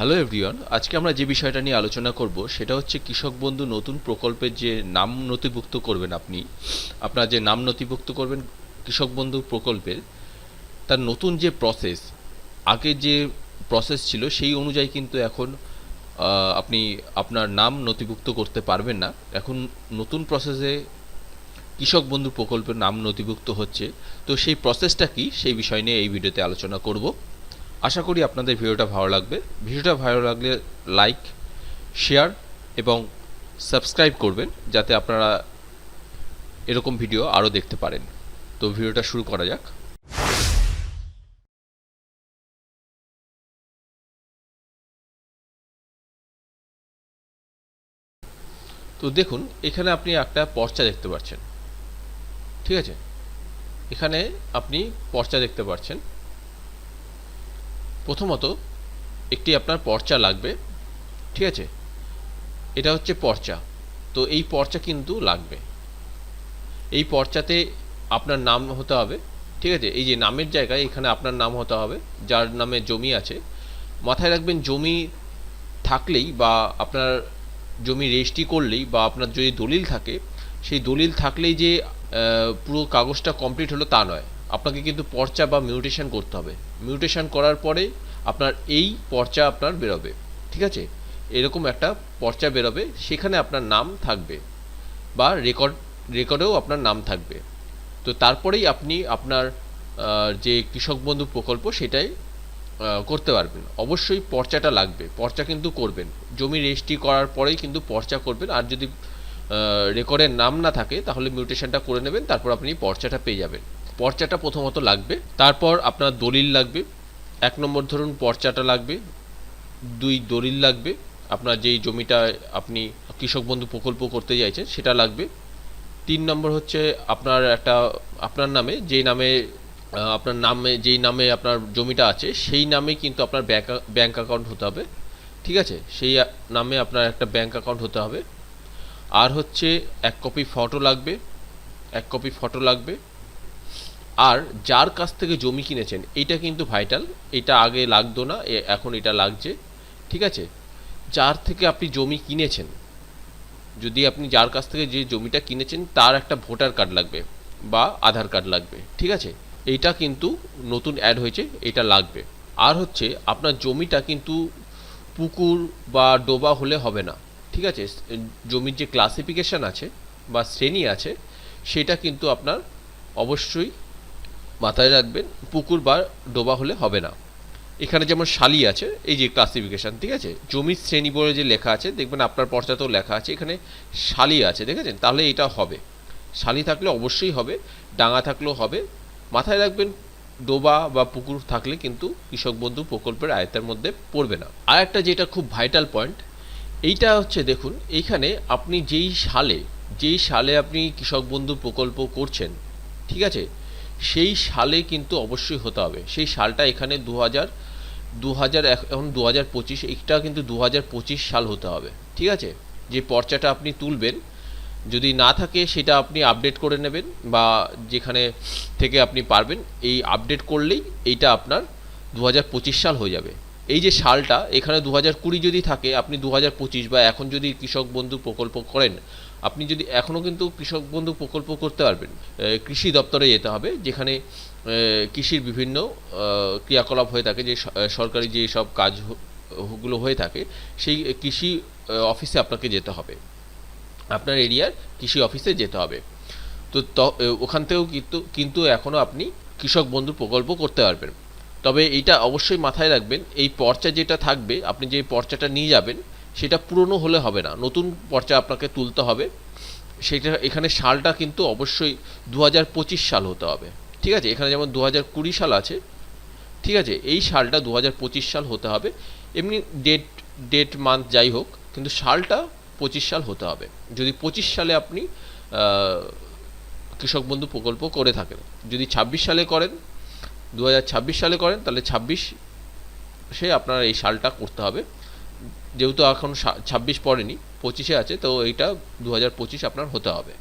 Hello everyone আজকে আমরা যে বিষয়টা নিয়ে আলোচনা করব, সেটা হচ্ছে কৃষক বন্ধু নতুন প্রকল্পের যে নাম নথিভুক্ত করবেন আপনি, আপনার যে নাম নথিভুক্ত করবেন কৃষক বন্ধু প্রকল্পের, তার নতুন যে প্রসেস আগে যে প্রসেস ছিল সেই অনুযায়ী কিন্তু এখন আপনি আপনার নাম নথিভুক্ত করতে পারবেন না। এখন নতুন প্রসেসে কৃষক বন্ধু প্রকল্পের নাম নথিভুক্ত হচ্ছে। তো সেই প্রসেসটা কি, সেই বিষয় নিয়ে এই ভিডিওতে আলোচনা করব। আশা করি আপনাদের ভিডিওটা ভালো লাগবে। ভিডিওটা ভালো লাগলে লাইক শেয়ার এবং সাবস্ক্রাইব করবেন যাতে আপনারা এরকম ভিডিও আরও দেখতে পারেন। তো ভিডিওটা শুরু করা যাক। তো দেখুন, এখানে আপনি একটা পর্চা দেখতে পাচ্ছেন। ঠিক আছে? এখানে আপনি পর্চা দেখতে পাচ্ছেন। প্রথমত একটি আপনার পর্চা লাগবে, ঠিক আছে? এটা হচ্ছে পর্চা। তো এই পর্চা কিন্তু লাগবে। এই পর্চাতে আপনার নাম হতে হবে, ঠিক আছে? এই যে নামের জায়গায় এখানে আপনার নাম হতে হবে, যার নামে জমি আছে। মাথায় রাখবেন জমি থাকলেই বা আপনার জমি রেজিস্ট্রি করলেই বা আপনার যদি দলিল থাকে, সেই দলিল থাকলেই যে পুরো কাগজটা কমপ্লিট হলো তা নয়। আপনাকে কিন্তু পর্চা বা মিউটেশন করতে হবে। মিউটেশন করার পরে আপনার এই পর্চা আপনার বেরোবে। ঠিক আছে? এরকম একটা পর্চা বেরোবে, সেখানে আপনার নাম থাকবে বা রেকর্ড, রেকর্ডেও আপনার নাম থাকবে। তো তারপরেই আপনি আপনার যে কৃষক বন্ধু প্রকল্প সেটাই করতে পারবেন। অবশ্যই পর্চাটা লাগবে। পর্চা কিন্তু করবেন। জমি রেজিস্ট্রি করার পরেই কিন্তু পর্চা করবেন। আর যদি রেকর্ডের নাম না থাকে, তাহলে মিউটেশনটা করে নেবেন, তারপর আপনি পর্চাটা পেয়ে যাবেন। পর্চাটা প্রথমত লাগবে, তারপর আপনার দলিল লাগবে, এক নম্বর ধরুন পর্চাটা লাগবে, দুই দলিল লাগবে, আপনার যেই জমিটা আপনি কৃষক বন্ধু প্রকল্প করতে চাইছেন সেটা লাগবে, তিন নম্বর হচ্ছে আপনার একটা, আপনার নামে, যেই নামে আপনার নামে, যেই নামে আপনার জমিটা আছে, সেই নামে কিন্তু আপনার ব্যাঙ্ক ব্যাঙ্ক অ্যাকাউন্ট হতে হবে, ঠিক আছে? সেই নামে আপনার একটা ব্যাঙ্ক অ্যাকাউন্ট হতে হবে। আর হচ্ছে এক কপি ফটো লাগবে, এক কপি ফটো লাগবে আর যার কাছ থেকে জমি কিনেছেন, এইটা কিন্তু ভাইটাল এটা আগে লাগতো না এখন এটা লাগছে, ঠিক আছে? যার থেকে আপনি জমি কিনেছেন, যদি আপনি যার কাছ থেকে যে জমিটা কিনেছেন, তার একটা ভোটার কার্ড লাগবে বা আধার কার্ড লাগবে, ঠিক আছে? এইটা কিন্তু নতুন অ্যাড হয়েছে, এটা লাগবে। আর হচ্ছে, আপনার জমিটা কিন্তু পুকুর বা ডোবা হলে হবে না, ঠিক আছে? জমির যে ক্লাসিফিকেশন আছে বা শ্রেণি আছে, সেটা কিন্তু আপনার অবশ্যই মাথায় রাখবেন, পুকুর বা ডোবা হলে হবে না। এখানে যেমন শালি আছে, এই যে ক্লাসিফিকেশন ঠিক আছে? জমির শ্রেণি বলে যে লেখা আছে, দেখবেন আপনার পর্চাতেও লেখা আছে, এখানে শালি আছে দেখেছেন তাহলে এটা হবে। শালি থাকলে অবশ্যই হবে, ডাঙা থাকলেও হবে। মাথায় রাখবেন, ডোবা বা পুকুর থাকলে কিন্তু কৃষক বন্ধু প্রকল্পের আয়ত্তের মধ্যে পড়বে না। আর একটা যেটা খুব ভাইটাল পয়েন্ট এইটা হচ্ছে দেখুন, এইখানে আপনি যেই সালে যেই সালে আপনি কৃষক বন্ধু প্রকল্প করছেন, ঠিক আছে? সেই সালে কিন্তু অবশ্যই হতে হবে। সেই সালটা এখানে দু হাজার দু হাজার এখন দু হাজার পঁচিশ এইটা কিন্তু দু হাজার পঁচিশ সাল হতে হবে। ঠিক আছে? যে পর্চাটা আপনি তুলবেন, যদি না থাকে সেটা আপনি আপডেট করে নেবেন বা যেখানে থেকে আপনি পারবেন, এই আপডেট করলেই এইটা আপনার দু হাজার পঁচিশ সাল হয়ে যাবে। এই যে সালটা, এখানে দু হাজার কুড়ি যদি থাকে, আপনি দু হাজার পঁচিশ বা এখন যদি কৃষক বন্ধু প্রকল্প করেন আপনি যদি এখনও কিন্তু কৃষক বন্ধু প্রকল্প করতে পারবেন কৃষি দপ্তরে যেতে হবে, যেখানে কৃষির বিভিন্ন ক্রিয়াকলাপ হয়ে থাকে, যে সরকারি যে সব কাজ হ- গুলো হয়ে থাকে, সেই কৃষি অফিসে আপনাকে যেতে হবে। আপনার এরিয়ার কৃষি অফিসে যেতে হবে। তো ত- ওখান থেকেও কিন্তু কিন্তু এখনও আপনি কৃষক বন্ধু প্রকল্প করতে পারবেন। তবে এইটা অবশ্যই মাথায় রাখবেন, এই পর্চা যেটা থাকবে, আপনি যে পর্চাটা নিয়ে যাবেন সেটা পুরনো হলে হবে না। নতুন পর্চা আপনাকে তুলতে হবে। সেটা, এখানে সালটা কিন্তু অবশ্যই দু হাজার পঁচিশ সাল হতে হবে। ঠিক আছে? এখানে যেমন দু হাজার কুড়ি সাল আছে, ঠিক আছে? এই সালটা দু হাজার পঁচিশ সাল হতে হবে। এমনি ডেট ডেট মান্থ যাই হোক, কিন্তু সালটা পঁচিশ সাল হতে হবে। যদি পঁচিশ সালে আপনি কৃষক বন্ধু প্রকল্প করে থাকেন, যদি ছাব্বিশ সালে করেন দু হাজার ছাব্বিশ সালে করেন, তাহলে ছাব্বিশ সে আপনার এই সালটা করতে হবে। যেহেতু এখন ছাব্বিশ পড়েনি, পঁচিশে আছে, তো এইটা দু হাজার পঁচিশ আপনার হতে হবে।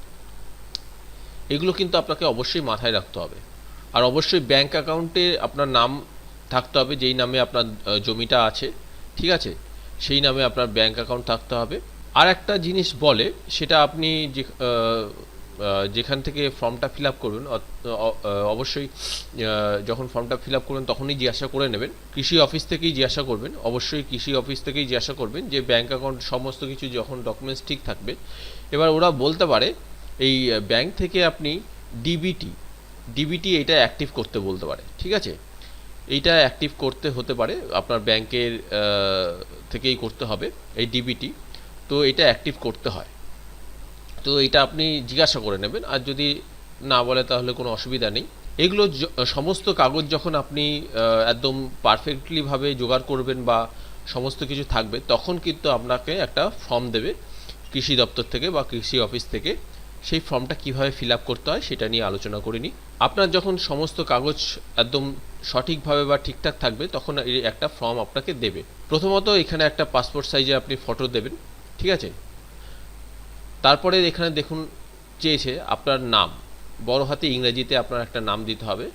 এগুলো কিন্তু আপনাকে অবশ্যই মাথায় রাখতে হবে। আর অবশ্যই ব্যাংক অ্যাকাউন্টে আপনার নাম থাকতে হবে, যেই নামে আপনার জমিটা আছে, ঠিক আছে? সেই নামে আপনার ব্যাংক অ্যাকাউন্ট থাকতে হবে। আর একটা জিনিস বলে, সেটা আপনি যে যেখান থেকে ফর্মটা ফিল আপ করবেন অবশ্যই যখন ফর্মটা ফিল আপ করবেন তখনই জিজ্ঞাসা করে নেবেন। কৃষি অফিস থেকেই জিজ্ঞাসা করবেন। অবশ্যই কৃষি অফিস থেকেই জিজ্ঞাসা করবেন যে ব্যাংক অ্যাকাউন্ট সমস্ত কিছু যখন ডকুমেন্টস ঠিক থাকবে, এবার ওরা বলতে পারে, এই ব্যাংক থেকে আপনি ডিবিটি ডিবিটি এটা অ্যাক্টিভ করতে বলতে পারে, ঠিক আছে? এইটা অ্যাক্টিভ করতে হতে পারে, আপনার ব্যাংকের থেকেই করতে হবে, এই ডিবিটি তো এটা অ্যাক্টিভ করতে হয়। তো এটা আপনি জিজ্ঞাসা করে নেবেন। আর যদি না বলে তাহলে কোনো অসুবিধা নেই। এগুলো সমস্ত কাগজ যখন আপনি একদম পারফেক্টলিভাবে জোগাড় করবেন বা সমস্ত কিছু থাকবে, তখন কিন্তু আপনাকে একটা ফর্ম দেবে কৃষি দপ্তর থেকে বা কৃষি অফিস থেকে। সেই ফর্মটা কীভাবে ফিল আপ করতে হয় সেটা নিয়ে আলোচনা করে নিই। আপনার যখন সমস্ত কাগজ একদম সঠিকভাবে বা ঠিকঠাক থাকবে, তখন একটা ফর্ম আপনাকে দেবে। প্রথমত এখানে একটা পাসপোর্ট সাইজে আপনি ফটো দেবেন, ঠিক আছে? তারপরে এখানে দেখুন চেয়েছে আপনার নাম। বড় হাতে ইংরেজিতে আপনার একটা নাম দিতে হবে।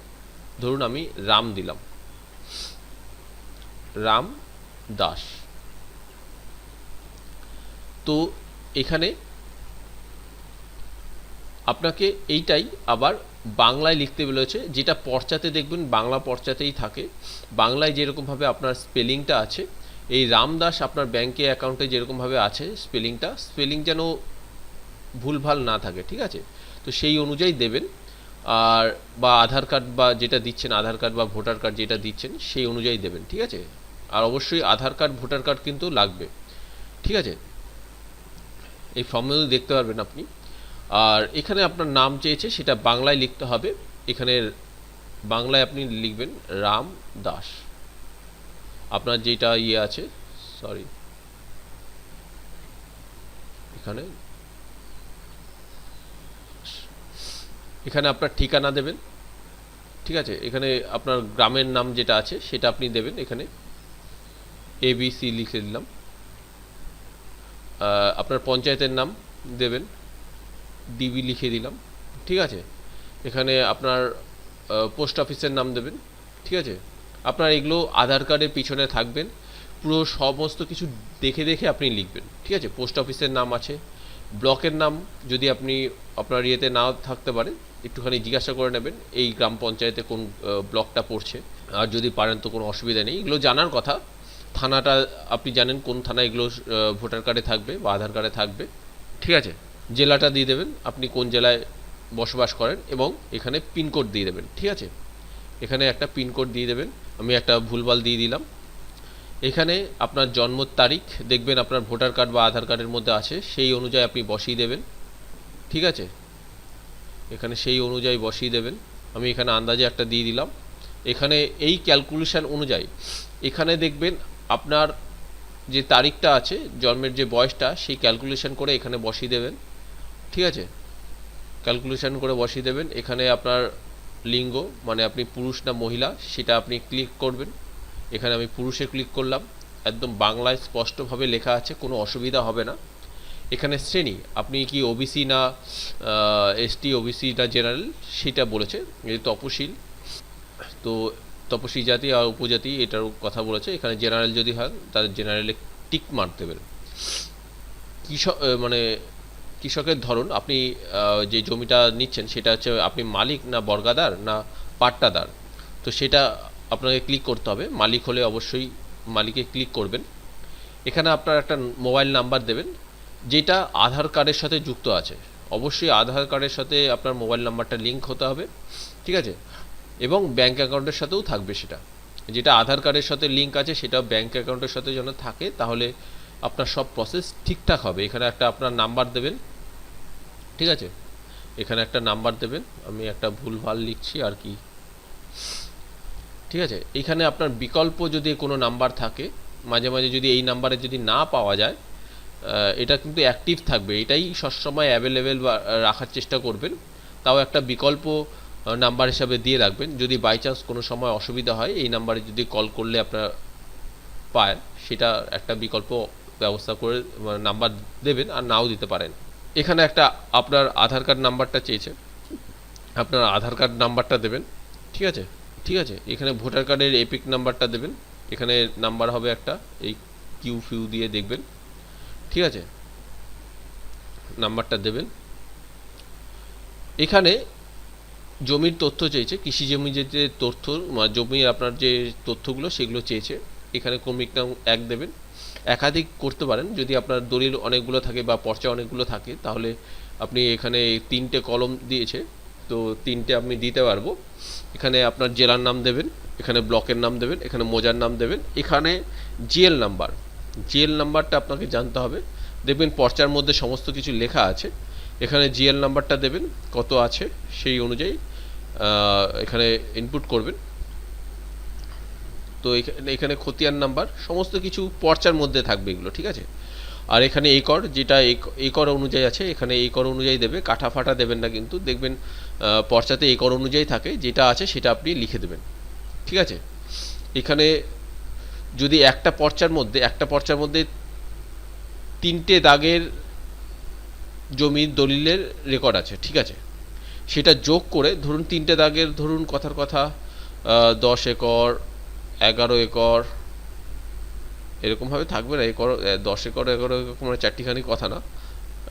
ধরুন আমি রাম দিলাম। রাম দাস। তো এখানে আপনাকে এইটাই আবার বাংলায় লিখতে বলেছে, যেটা পর্চাতে দেখবেন, বাংলা পর্চাতেই থাকে। বাংলায় যেরকমভাবে আপনার স্পেলিংটা আছে, এই রামদাস আপনার ব্যাংকে অ্যাকাউন্টে যেরকমভাবে আছে স্পেলিংটা, স্পেলিং যেন ভুলভাল না থাকে, ঠিক আছে? তো সেই অনুযায়ী দেবেন। আর বা আধার কার্ড বা যেটা দিচ্ছেন, আধার কার্ড বা ভোটার কার্ড যেটা দিচ্ছেন, সেই অনুযায়ী দেবেন, ঠিক আছে? আর অবশ্যই আধার কার্ড, ভোটার কার্ড কিন্তু লাগবে, ঠিক আছে? এই ফর্মে দেখতে পারবেন আপনি। আর এখানে আপনার নাম চেয়েছে, সেটা বাংলায় লিখতে হবে। এখানে বাংলায় আপনি লিখবেন, রাম দাস। আপনার যেটা ইয়ে আছে সরি এখানে এখানে আপনার ঠিকানা দেবেন। ঠিক আছে? এখানে আপনার গ্রামের নাম যেটা আছে, সেটা আপনি দেবেন এখানে। এ এবিসি লিখে দিলাম। আপনার পঞ্চায়েতের নাম দেবেন। ডিবি লিখে দিলাম। ঠিক আছে? এখানে আপনার পোস্ট অফিসের নাম দেবেন। ঠিক আছে? আপনার এগুলো আধার কার্ডের পিছনে থাকবেন। পুরো সমস্ত কিছু দেখে দেখে আপনি লিখবেন। ঠিক আছে? পোস্ট অফিসের নাম আছে। ব্লকের নাম যদি আপনি আপনার ইয়েতে না থাকতে পারে একটুখানি জিজ্ঞাসা করে নেবেন, এই গ্রাম পঞ্চায়েতে কোন ব্লকটা পড়ছে। আর যদি পারেন তো কোনো অসুবিধা নেই। এগুলো জানার কথা। থানাটা, আপনি জানেন কোন থানা এগুলো ভোটার কার্ডে থাকবে বা আধার কার্ডে থাকবে। ঠিক আছে? জেলাটা দিয়ে দেবেন, আপনি কোন জেলায় বসবাস করেন এবং এখানে পিনকোড দিয়ে দেবেন। ঠিক আছে? এখানে একটা পিনকোড দিয়ে দেবেন। আমি একটা ভুলভাল দিয়ে দিলাম। এখানে আপনার জন্ম তারিখ, দেখবেন আপনার ভোটার কার্ড বা আধার কার্ডের মধ্যে আছে, সেই অনুযায়ী আপনি বসিয়ে দেবেন। ঠিক আছে? এখানে সেই অনুযায়ী বসিয়ে দেবেন। আমি এখানে আন্দাজে একটা দিয়ে দিলাম। এখানে এই ক্যালকুলেশান অনুযায়ী, এখানে দেখবেন আপনার যে তারিখটা আছে, জন্মের যে বয়সটা, সেই ক্যালকুলেশান করে এখানে বসিয়ে দেবেন। ঠিক আছে? ক্যালকুলেশান করে বসিয়ে দেবেন। এখানে আপনার লিঙ্গ মানে আপনি পুরুষ না মহিলা, সেটা আপনি ক্লিক করবেন। এখানে আমি পুরুষে ক্লিক করলাম, একদম বাংলায় স্পষ্টভাবে লেখা আছে, কোনো অসুবিধা হবে না। এখানে শ্রেণি, আপনি কি ওবিসি না এসটি ওবিসি না জেনারেল সেটা বলেছে এই তপশিল। তো তপশিল জাতি আর উপজাতি এটার কথা বলেছে, এখানে জেনারেল যদি হয় তাদের জেনারেলে টিক মার্ক দেবেন কৃষক মানে কৃষকের ধরন, আপনি যে জমিটা নিচ্ছেন, সেটা হচ্ছে আপনি মালিক না বর্গাদার না পাট্টাদার, তো সেটা আপনাকে ক্লিক করতে হবে। মালিক হলে অবশ্যই মালিকে ক্লিক করবেন। এখানে আপনার একটা মোবাইল নাম্বার দেবেন, যেটা আধার কার্ডের সাথে যুক্ত আছে। অবশ্যই আধার কার্ডের সাথে আপনার মোবাইল নাম্বারটা লিঙ্ক হতে হবে, ঠিক আছে? এবং ব্যাঙ্ক অ্যাকাউন্টের সাথেও থাকবে সেটা। যেটা আধার কার্ডের সাথে লিঙ্ক আছে, সেটা ব্যাঙ্ক অ্যাকাউন্টের সাথে যেন থাকে, তাহলে আপনার সব প্রসেস ঠিকঠাক হবে। এখানে একটা আপনার নাম্বার দেবেন, ঠিক আছে? এখানে একটা নাম্বার দেবেন। আমি একটা ভুলভাল লিখছি, আর কি? ঠিক আছে? এখানে আপনার বিকল্প যদি কোনো নাম্বার থাকে, মাঝে মাঝে যদি এই নাম্বারে যদি না পাওয়া যায় এটা কিন্তু অ্যাক্টিভ থাকবে। এটাই সবসময় অ্যাভেলেবেল রাখার চেষ্টা করবেন। তাও একটা বিকল্প নাম্বার হিসাবে দিয়ে রাখবেন। যদি বাই চান্স কোনো সময় অসুবিধা হয়, এই নাম্বারে যদি কল করলে আপনার পায়, সেটা একটা বিকল্প ব্যবস্থা করে নাম্বার দেবেন আর নাও দিতে পারেন। এখানে একটা আপনার আধার কার্ড নাম্বারটা চেয়েছে। আপনার আধার কার্ড নাম্বারটা দেবেন। ঠিক আছে? ঠিক আছে? এখানে ভোটার কার্ডের এপিক নাম্বারটা দেবেন। এখানে নাম্বার হবে একটা, এই কিউ ফিউ দিয়ে দেখবেন। ঠিক আছে? নাম্বারটা দেবেন। এখানে জমির তথ্য চেয়েছে, কৃষি জমি যে তথ্য মানে জমির আপনার যে তথ্যগুলো সেগুলো চেয়েছে, এখানে ক্রমিক নাম এক দেবেন। একাধিক করতে পারেন, যদি আপনার দলিল অনেকগুলো থাকে বা পর্চা অনেকগুলো থাকে, তাহলে আপনি এখানে তিনটে কলম দিয়েছে, তো তিনটে আপনি দিতে পারব। এখানে আপনার জেলার নাম দেবেন, এখানে ব্লকের নাম দেবেন, এখানে মোজার নাম দেবেন, এখানে জিএল নাম্বার। জিএল নাম্বারটা আপনাকে জানতে হবে। দেখবেন পর্চার মধ্যে সমস্ত কিছু লেখা আছে। এখানে জিএল নাম্বারটা দেবেন, কত আছে সেই অনুযায়ী এখানে ইনপুট করবেন। তো এখানে এখানে খতিয়ান নাম্বার, সমস্ত কিছু পর্চার মধ্যে থাকবে এগুলো, ঠিক আছে? আর এখানে একর যেটা এক- একর অনুযায়ী আছে, এখানে একর অনুযায়ী দেবে কাঠা ফাটা দেবেন না কিন্তু। দেখবেন পর্চাতে একর অনুযায়ী থাকে, যেটা আছে সেটা আপনি লিখে দেবেন। ঠিক আছে? এখানে যদি একটা পর্চার মধ্যে, একটা পর্চার মধ্যে তিনটে দাগের জমির দলিলের রেকর্ড আছে, ঠিক আছে? সেটা যোগ করে ধরুন তিনটে দাগের ধরুন কথার কথা দশ একর, এগারো একর এরকমভাবে থাকবে না, একর দশ একর, এগারো একর মানে চারটিখানি কথা না।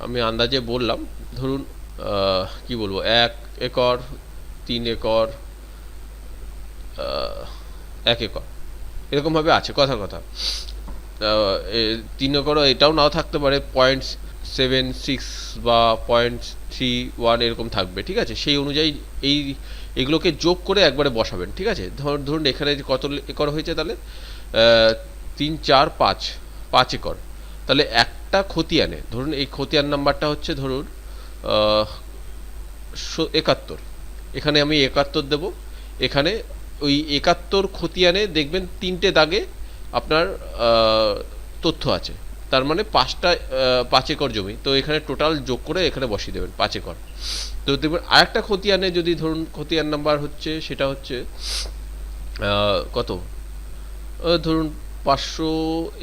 আমি আন্দাজে বললাম, ধরুন কি বলব, এক একর, তিন একর এক একর। এরকমভাবে আছে কথার কথা। তিন একর এটাও নাও থাকতে পারে পয়েন্ট সেভেন সিক্স বা পয়েন্ট থ্রি ওয়ান এরকম থাকবে, ঠিক আছে? সেই অনুযায়ী এই, এগুলোকে যোগ করে একবারে বসাবেন, ঠিক আছে? ধর, ধরুন এখানে কত একর হয়েছে তাহলে? তিন, চার, পাঁচ পাঁচ একর। তাহলে একটা খতিয়ানে, ধরুন এই খতিয়ান নাম্বারটা হচ্ছে, ধরুন একাত্তর। এখানে আমি একাত্তর দেব। এখানে ওই একাত্তর খতিয়ানে দেখবেন তিনটে দাগে আপনার তথ্য আছে। তার মানে পাঁচটা পাঁচ একর জমি। তো এখানে টোটাল যোগ করে এখানে বসিয়ে দেবেন পাঁচ একর। তো দেখবেন আরেকটা খতিয়ানে যদি ধরুন, খতিয়ান নাম্বার হচ্ছে, সেটা হচ্ছে কত? ধরুন পাঁচশো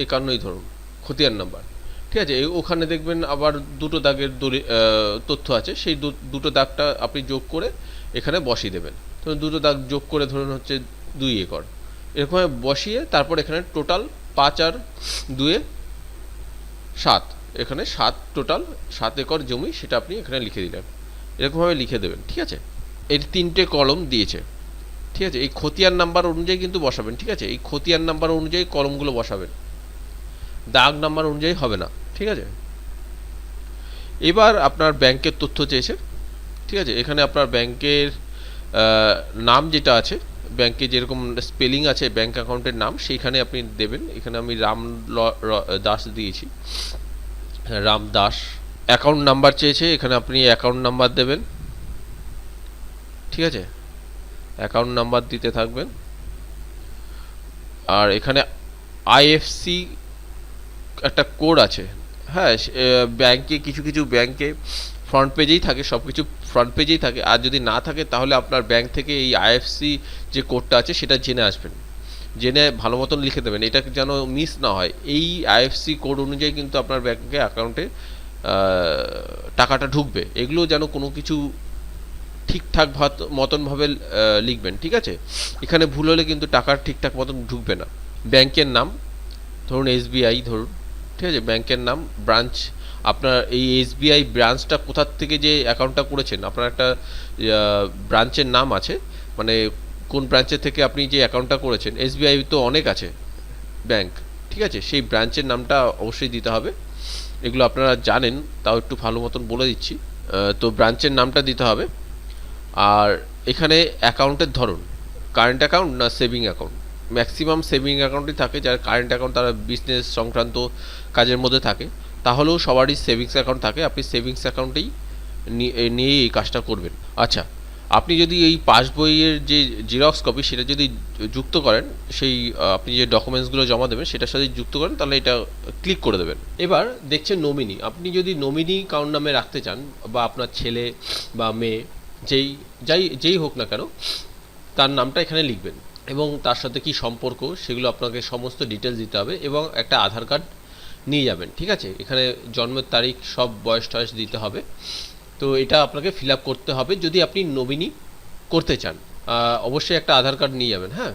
একান্নই ধরুন, খতিয়ান নাম্বার। ঠিক আছে ওখানে দেখবেন আবার দুটো দাগের আহ, তথ্য আছে। সেই দুটো দাগটা আপনি যোগ করে এখানে বসিয়ে দেবেন। তো দুটো দাগ যোগ করে ধরুন হচ্ছে দুই একর। এরকম বসিয়ে তারপর এখানে টোটাল পাঁচ আর দুয়ে সাত। এখানে সাত টোটাল সাত একর জমি সেটা আপনি এখানে লিখে দিলেন। এরকমভাবে লিখে দেবেন ঠিক আছে? এর তিনটে কলম দিয়েছে ঠিক আছে? এই খতিয়ান নাম্বার অনুযায়ী কিন্তু বসাবেন ঠিক আছে? এই খতিয়ান নাম্বার অনুযায়ী কলমগুলো বসাবেন। দাগ নাম্বার অনুযায়ী হবে না ঠিক আছে? এবার আপনার ব্যাংকের তথ্য চেয়েছে ঠিক আছে? এখানে আপনার ব্যাংকের নাম যেটা আছে ব্যাংকে যেরকম স্পেলিং আছে ব্যাংক অ্যাকাউন্টের নাম সেইখানে আপনি দেবেন। এখানে আমি রাম দাস দিয়েছি। হ্যাঁ, রাম দাস। অ্যাকাউন্ট নাম্বার চেয়েছে এখানে আপনি অ্যাকাউন্ট নাম্বার দেবেন ঠিক আছে? অ্যাকাউন্ট নাম্বার দিতে থাকবেন। আর এখানে আইএফসি একটা কোড আছে। হ্যাঁ ব্যাংকে কিছু কিছু ব্যাংকে ফ্রন্ট পেজেই থাকে সব কিছু ফ্রন্ট পেজেই থাকে। আর যদি না থাকে, তাহলে আপনার ব্যাংক থেকে এই আইএফসি যে কোডটা আছে, সেটা জেনে আসবেন। জেনে ভালো মতন লিখে দেবেন। এটা যেন মিস না হয়। এই আইএফসি কোড অনুযায়ী কিন্তু আপনার ব্যাংকে অ্যাকাউন্টে টাকাটা ঢুকবে। এগুলো যেন কোনো কিছু ঠিকঠাক মতনভাবে লিখবেন, ঠিক আছে? এখানে ভুল হলে কিন্তু টাকা ঠিকঠাক মতন ঢুকবে না। ব্যাংকের নাম, ধরুন এসবিআই ধরুন। ঠিক আছে, ব্যাংকের নাম ব্রাঞ্চ আপনার এই এসবিআই ব্রাঞ্চটা কোথার থেকে যে অ্যাকাউন্টটা করেছেন? আপনার একটা ব্রাঞ্চের নাম আছে মানে কোন ব্রাঞ্চের থেকে আপনি যে অ্যাকাউন্টটা করেছেন? এসবিআই তো অনেক আছে ব্যাংক ঠিক আছে? সেই ব্রাঞ্চের নামটা অবশ্যই দিতে হবে। এগুলো আপনারা জানেন, তাও একটু ভালো মতন বলে দিচ্ছি। তো ব্রাঞ্চের নামটা দিতে হবে। আর এখানে অ্যাকাউন্টের ধরন কারেন্ট অ্যাকাউন্ট না সেভিং অ্যাকাউন্ট ম্যাক্সিমাম সেভিং অ্যাকাউন্টই থাকে, যারা কারেন্ট অ্যাকাউন্ট তারা বিজনেস সংক্রান্ত কাজের মধ্যে থাকে, তাহলেও সবারই সেভিংস অ্যাকাউন্ট থাকে, আপনি সেভিংস অ্যাকাউন্টেই নিয়ে এই কাজটা করবেন। আচ্ছা আপনি যদি এই পাসবইয়ের যে জেরক্স কপি সেটা যদি যুক্ত করেন, সেই আপনি যে ডকুমেন্টসগুলো জমা দেবেন, সেটার সাথে যুক্ত করেন, তাহলে এটা ক্লিক করে দেবেন। এবার দেখছেন নমিনি আপনি যদি নমিনি কাউন্ট নামে রাখতে চান, বা আপনার ছেলে বা মেয়ে, যেই, যাই, যেই হোক না কেন, তার নামটা এখানে লিখবেন। এবং তার সাথে কি সম্পর্ক সেগুলো আপনাকে সমস্ত ডিটেলস দিতে হবে এবং একটা আধার কার্ড নিয়ে যাবেন, ঠিক আছে? এখানে জন্মের তারিখ, সব বয়স টয়স দিতে হবে। তো এটা আপনাকে ফিল করতে হবে যদি আপনি নমিনি করতে চান। অবশ্যই একটা আধার কার্ড নিয়ে যাবেন হ্যাঁ?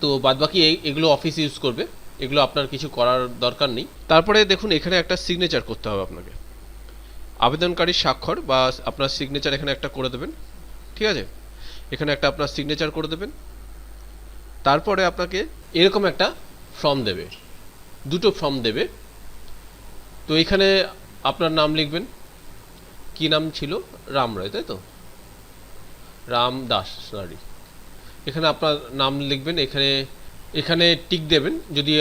তো বাদবাকি এগুলো অফিস ইউজ করবে। এগুলো আপনার কিছু করার দরকার নেই। তারপরে দেখুন, এখানে একটা সিগনেচার করতে হবে আপনাকে। আবেদনকারীর স্বাক্ষর বা আপনার সিগনেচার এখানে একটা করে দেবেন, ঠিক আছে? এখানে একটা আপনার সিগনেচার করে দেবেন। তারপরে আপনাকে এরকম একটা ফর্ম দেবে। দুটো ফর্ম দেবে। তো এখানে আপনার নাম লিখবেন। কি নাম ছিল? রাম রায় তাই তো? রাম দাস সরি এখানে আপনার নাম লিখবেন। এখানে এখানে টিক দেবেন। যদি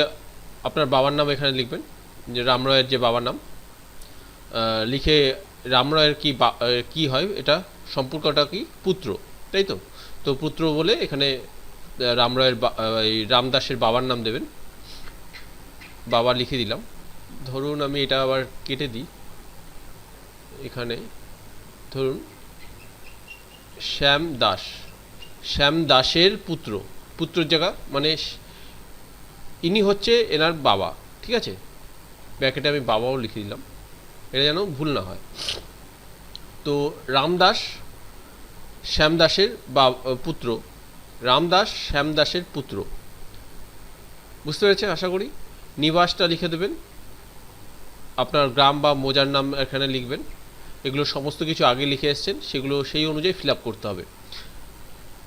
আপনার বাবার নাম এখানে লিখবেন যে রাম রায়ের যে বাবার নাম লিখে রাম রায়ের কি আহ, হয়? এটা সম্পর্কটা কি? পুত্র তাই তো? তো পুত্র বলে এখানে রাম রায়ের রামদাসের বাবার নাম দেবেন। বাবা লিখে দিলাম। ধরুন আমি এটা আবার কেটে দিই। এখানে ধরুন, শ্যাম দাস। শ্যাম দাসের পুত্র। পুত্রের জায়গা মানে ইনি হচ্ছে এনার বাবা, ঠিক আছে? ব্যাকেটে আমি বাবাও লিখে দিলাম। এটা যেন ভুল না হয়। তো রামদাস শ্যামদাসের বা পুত্র। রামদাস শ্যামদাসের পুত্র। বুঝতে পেরেছেন আশা করি? নিবাসটা লিখে দেবেন। আপনার গ্রাম বা মোজার নাম এখানে লিখবেন। এগুলো সমস্ত কিছু আগে লিখে এসছেন, সেগুলো সেই অনুযায়ী ফিল করতে হবে।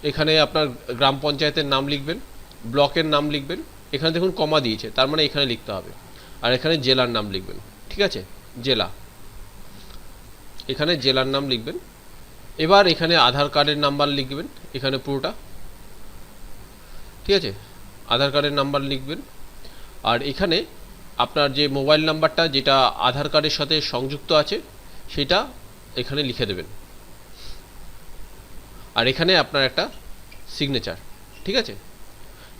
এখানে আপনার গ্রাম পঞ্চায়েতের নাম লিখবেন, ব্লকের নাম লিখবেন। এখানে দেখুন কমা দিয়েছে, তার মানে এখানে লিখতে হবে। আর এখানে জেলার নাম লিখবেন, ঠিক আছে? জেলা। এখানে জেলার নাম লিখবেন। এবার এখানে আধার কার্ডের নাম্বার লিখবেন, এখানে পুরোটা। ঠিক আছে? আধার কার্ডের নাম্বার লিখবেন। আর এখানে আপনার যে মোবাইল নাম্বারটা যেটা আধার কার্ডের সাথে সংযুক্ত আছে, সেটা এখানে লিখে দেবেন। আর এখানে আপনার একটা সিগনেচার ঠিক আছে?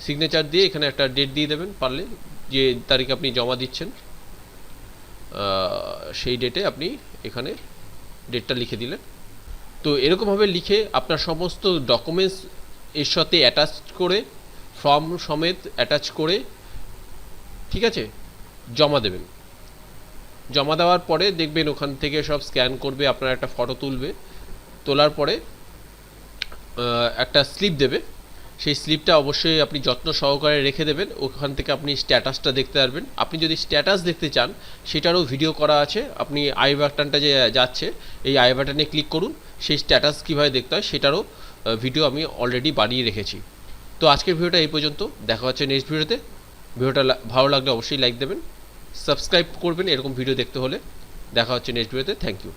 সিগনেচার দিয়ে এখানে একটা ডেট দিয়ে দেবেন পারলে, যে তারিখে আপনি জমা দিচ্ছেন সেই ডেটে আপনি এখানে ডেটটা লিখে দিলেন। তো এরকমভাবে লিখে আপনার সমস্ত ডকুমেন্টস এর সাথে অ্যাটাচ করে ফর্ম সমেত অ্যাটাচ করে, ঠিক আছে, জমা দেবেন। জমা দেওয়ার পরে দেখবেন ওখান থেকে সব স্ক্যান করবে, আপনার একটা ফটো তুলবে, তোলার পরে একটা স্লিপ দেবে। সেই স্লিপটা অবশ্যই আপনি যত্ন সহকারে রেখে দেবেন, ওখান থেকে আপনি স্ট্যাটাসটা দেখতে পারবেন। আপনি যদি স্ট্যাটাস দেখতে চান, সেটারও ভিডিও করা আছে, আপনি আই বাটনটা যে যাচ্ছে, এই আই বাটনে ক্লিক করুন, সেই স্ট্যাটাস কীভাবে দেখতে হয় সেটারও ভিডিও আমি অলরেডি বানিয়ে রেখেছি। তো আজকের ভিডিওটা এই পর্যন্ত। দেখা হচ্ছে নেক্সট ভিডিওতে। ভিডিওটা ভালো লাগলে অবশ্যই লাইক দেবেন সাবস্ক্রাইব করবেন এরকম ভিডিও দেখতে হলে। দেখা হচ্ছে নেক্সট ভিডিওতে থ্যাংক ইউ